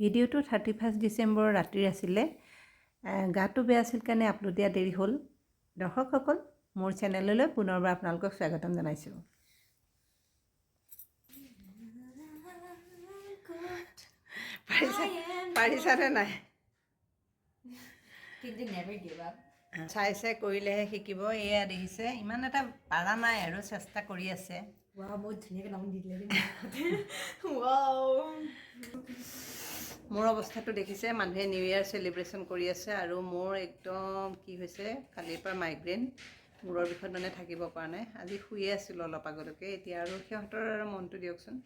ভিডিঅ'টো thirty first December ৰাতিৰ আছিলে। গাটো বেয়া আছিল কাৰণে আপলোড দিয়া দেৰি হ'ল। দৰ্শকসকল, মোৰ চেনেললৈ পুনৰবাৰ আপোনালোকক স্বাগতম জনাইছোঁ। পাৰিছা, পাৰিছানে নাই? চাই চাই কৰিলেহে শিকিব এয়া দেখিছে। ইমান এটা পাৰা নাই আৰু চেষ্টা কৰি আছে. মোৰ অৱস্থাটো দেখিছে মানুহে নিউ ইয়েৰ চেলিব্ৰেশ্যন কৰি আছে আৰু মোৰ একদম কি হৈছে কালিৰ পৰা মাইগ্ৰেইন মূৰৰ বিষত মানে থাকিব পৰা নাই। আজি শুয়ে আছিলোঁ অলপ আগলৈকে। এতিয়া আৰু সিহঁতৰ আৰু মনটো দিয়কচোন।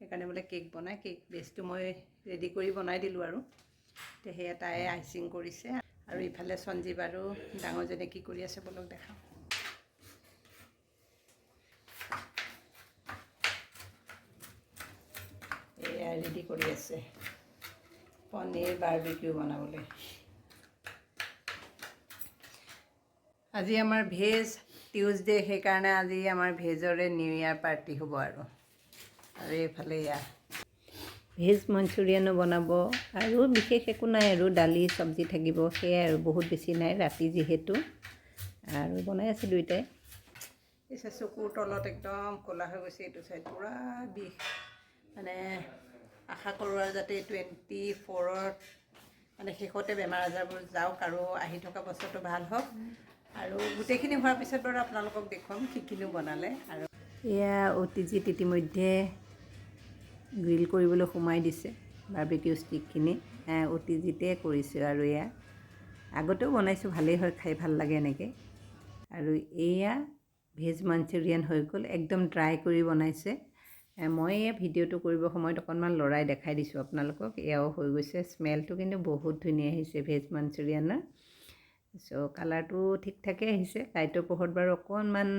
সেইকাৰণে বোলে কেক বনাই কেক বেচটো মই ৰেডি কৰি বনাই দিলোঁ আৰু। এতিয়া সেয়া তাই আইচিং কৰিছে। আৰু ইফালে সঞ্জীৱ আৰু ডাঙৰজনে কি কৰি আছে বলক দেখাওঁ। এয়া ৰেডি কৰি আছে পনীৰ বাৰ্বিকিউ বনাবলৈ। আজি আমাৰ ভেজ টিউজডে সেইকাৰণে আজি আমাৰ ভেজৰে নিউ ইয়েৰ পাৰ্টি হ'ব আৰু। আৰু এইফালে এয়া ভেজ মঞ্চুৰিয়ানো বনাব। আৰু বিশেষ একো নাই আৰু দালি চব্জি থাকিব সেয়াই আৰু বহুত বেছি নাই ৰাতি যিহেতু। আৰু বনাই আছে দুইটাই। পিছে চকুৰ তলত একদম ক'লা হৈ গৈছে এইটো চাইড পূৰা বিষ। মানে আশা কৰোঁ আৰু যাতে টুৱেণ্টি ফ'ৰত মানে শেষতে বেমাৰ আজাৰবোৰ যাওক আৰু আহি থকা বছৰটো ভাল হওক। আৰু গোটেইখিনি হোৱাৰ পিছত বাৰু আপোনালোকক দেখুৱাম কি কিনো বনালে। আৰু এয়া অতিজিত ইতিমধ্যে গ্ৰিল কৰিবলৈ সোমাই দিছে বাৰ্বিকিউ ষ্টিকখিনি অতিজিতে কৰিছোঁ আৰু এয়া। আগতেও বনাইছোঁ ভালেই হয় খাই ভাল লাগে এনেকৈ। আৰু এয়া ভেজ মাঞ্চুৰিয়ান হৈ গ'ল একদম ড্ৰাই কৰি বনাইছে। মই এয়া ভিডিঅ'টো কৰিবৰ সময়ত অকণমান লৰাই দেখাই দিছোঁ আপোনালোকক এয়াও হৈ গৈছে। স্মেলটো কিন্তু বহুত ধুনীয়া আহিছে ভেজ মাঞ্চুৰিয়ানৰ। চ' কালাৰটো ঠিক ঠাকে আহিছে লাইটৰ পোহৰত বাৰু অকণমান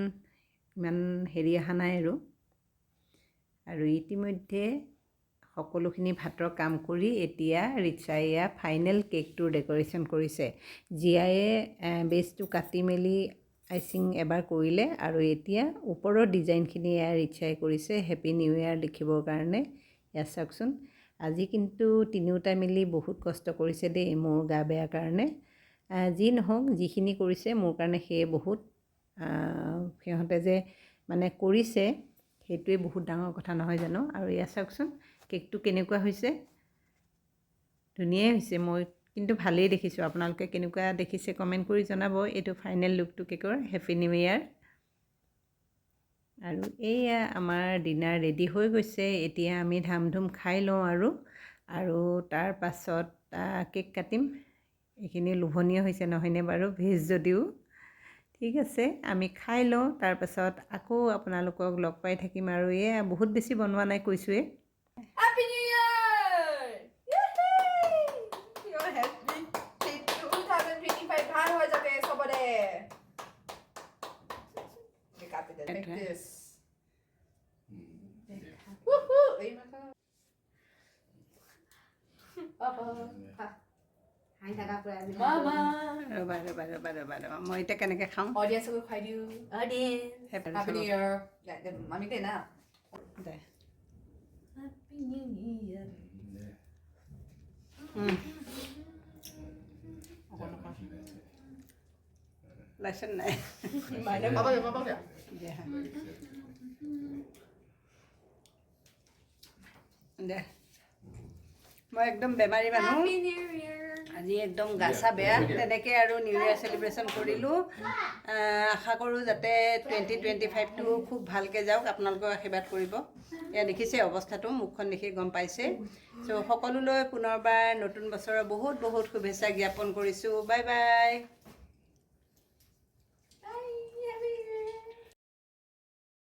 ইমান হেৰি অহা নাই আৰু। আৰু ইতিমধ্যে সকলোখিনি ভাতৰ কাম কৰি এতিয়া ৰিচাই এয়া ফাইনেল কেকটোৰ ডেক'ৰেশ্যন কৰিছে। জীয়ায়ে এ, বেজটো কাটি মেলি আইচিং এবাৰ কৰিলে আৰু এতিয়া ওপৰৰ ডিজাইনখিনি এয়া ৰিচাই কৰিছে। হেপী নিউ ইয়েৰ লিখিবৰ কাৰণে। এয়া চাওকচোন। আজি কিন্তু তিনিওটাই মিলি বহুত কষ্ট কৰিছে দেই মোৰ গা বেয়াৰ কাৰণে। যি নহওক যিখিনি কৰিছে মোৰ কাৰণে সেয়ে বহুত। সিহঁতে যে মানে কৰিছে সেইটোৱে বহুত ডাঙৰ কথা নহয় জানো? আৰু এয়া চাওকচোন কেকটো কেনেকুৱা হৈছে? ধুনীয়াই হৈছে মই কিন্তু ভালেই দেখিছোঁ। আপোনালোকে কেনেকুৱা দেখিছে কমেণ্ট কৰি জনাব। এইটো ফাইনেল লুকটো কেকৰ হেপী নিউ ইয়েৰ। আৰু এইয়া আমাৰ ডিনাৰ ৰেডি হৈ গৈছে। এতিয়া আমি ধাম ধুম খাই লওঁ আৰু আৰু তাৰ পাছত কেক কাটিম। এইখিনি লোভনীয় হৈছে নহয়নে বাৰু? ভেজ যদিও। ঠিক আছে আমি খাই লওঁ তাৰপাছত আকৌ আপোনালোকক লগ পাই থাকিম আৰু এয়া বহুত বেছি বনোৱা নাই কৈছোঁৱেই Happy ৰ'বা ৰ'বা ৰ'বা ৰ'বা ৰ'বা মই এতিয়া কেনেকৈ খাওঁ Audience-ক খুৱাই দিওঁ। Audience. Happy Happy New Year. Ya, ya, mami deh na. দে Happy New Year. উম, ওলাইছে নাই Papa ya, papa ya. দে দে মই একদম বেমাৰী মানুহ Happy New Year. আজি একদম গা চা বেয়া তেনেকৈ আৰু নিউ ইয়েৰ চেলিব্ৰেশ্যন কৰিলোঁ। আশা কৰোঁ যাতে টুৱেণ্টি টুৱেণ্টি ফাইভটো খুব ভালকৈ যাওক আপোনালোকেও আশীৰ্বাদ কৰিব। এয়া দেখিছে অৱস্থাটো মুখখন দেখি গম পাইছে। চ' সকলোলৈ পুনৰবাৰ নতুন বছৰৰ বহুত বহুত শুভেচ্ছা জ্ঞাপন কৰিছোঁ। Bye bye.